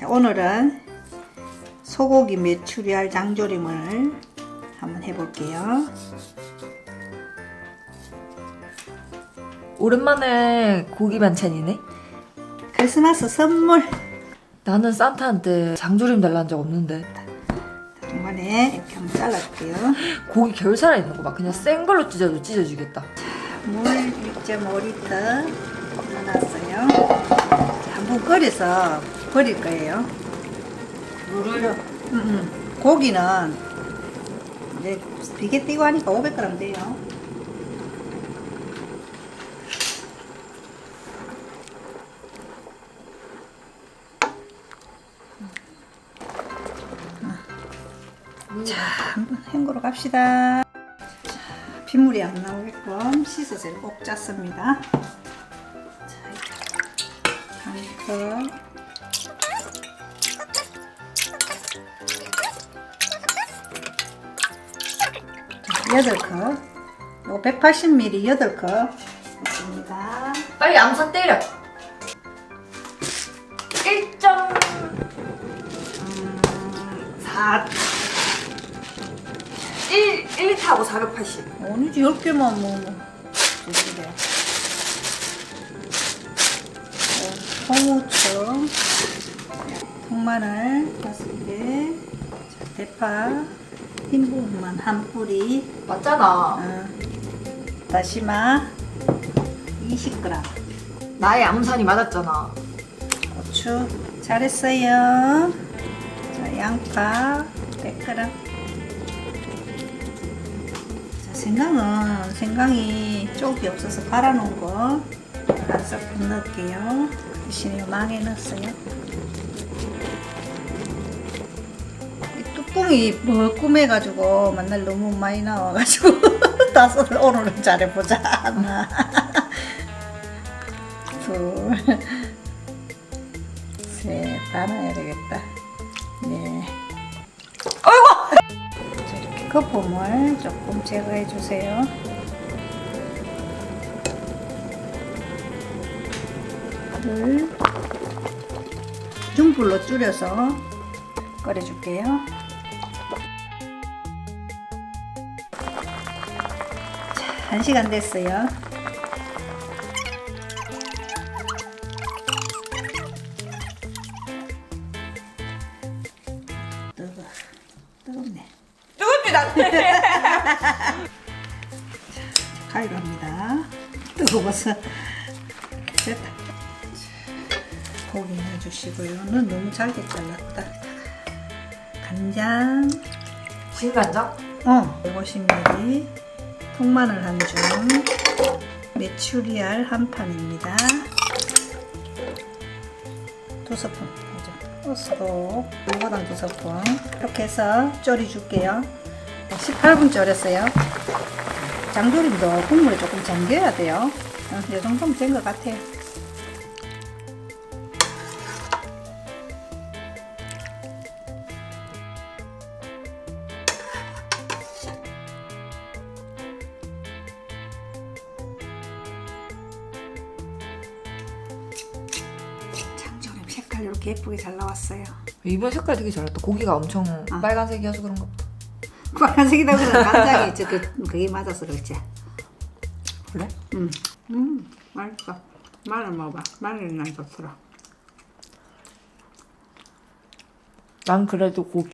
자, 오늘은 소고기 메추리알 장조림을 한번 해볼게요. 오랜만에 고기 반찬이네. 크리스마스 선물 나는 산타한테 장조림 달라는 적 없는데 중간에 이렇게 한번 잘라줄게요. 고기 결 살아 있는 거 막 그냥 생 걸로 찢어도 찢어주겠다. 물 1.5리터 넣어놨어요. 한번 끓여서 버릴 거예요. 물을 음, 음. 고기는 이제 비계 띄고 하니까 500g 돼요. 자, 한번 헹구러 갑시다. 자, 빗물이 안 나오게끔 씻어서 꼭 짰습니다. 자, 한 컵. 여덟 컵. 요 180ml 여덟 컵 있습니다. 빨리 암산 때려. 1점 음, 4. 1 1리터하고 480. 아니지 10개만 뭐. 뭐. 좋은데. 어, 홍후추. 통마늘 5개. 자, 대파. 흰 부분만 한 뿌리. 맞잖아. 어, 다시마 20g. 나의 암산이 맞았잖아. 고추 잘했어요. 자, 양파 100g. 자, 생강은 생강이 쪽이 없어서 갈아놓은 거한 스푼 넣을게요. 대신에 망에 넣었어요. 이 뚜껑이 멀끔해가지고 맨날 너무 많이 나와가지고 다섯 오늘은 잘해보자 하나 둘 셋, 다 넣어야 되겠다. 네. 자, 이렇게 거품을 조금 제거해 주세요. 둘. 중불로 줄여서 끓여줄게요. 자, 한 시간 됐어요. 뜨거, 뜨겁네. 뜨겁지 나한테. 가위갑니다. 뜨거워서 됐다. 고기 넣어주시고요. 는 너무 잘게 잘랐다. 간장, 진간장? 어, 150ml, 통마늘 한 줌, 메추리알 한 판입니다. 두 스푼 해줘. 오스도 요거당 두 스푼. 이렇게 해서 졸여줄게요. 18분 졸였어요. 장조림도 국물에 조금 잠겨야 돼요. 어, 이 정도면 된 것 같아요. 이렇게 예쁘게 잘 나왔어요. 이번 색깔 되게 잘 났다. 고기가 엄청 아. 빨간색이어서 그런가 보다. 빨간색이다 그러면 간장이 저 그, 그게 맞아서 그렇지. 그래? 음, 음, 맛있어. 마늘 먹어봐. 마늘이 난 좋더라. 난 그래도 고기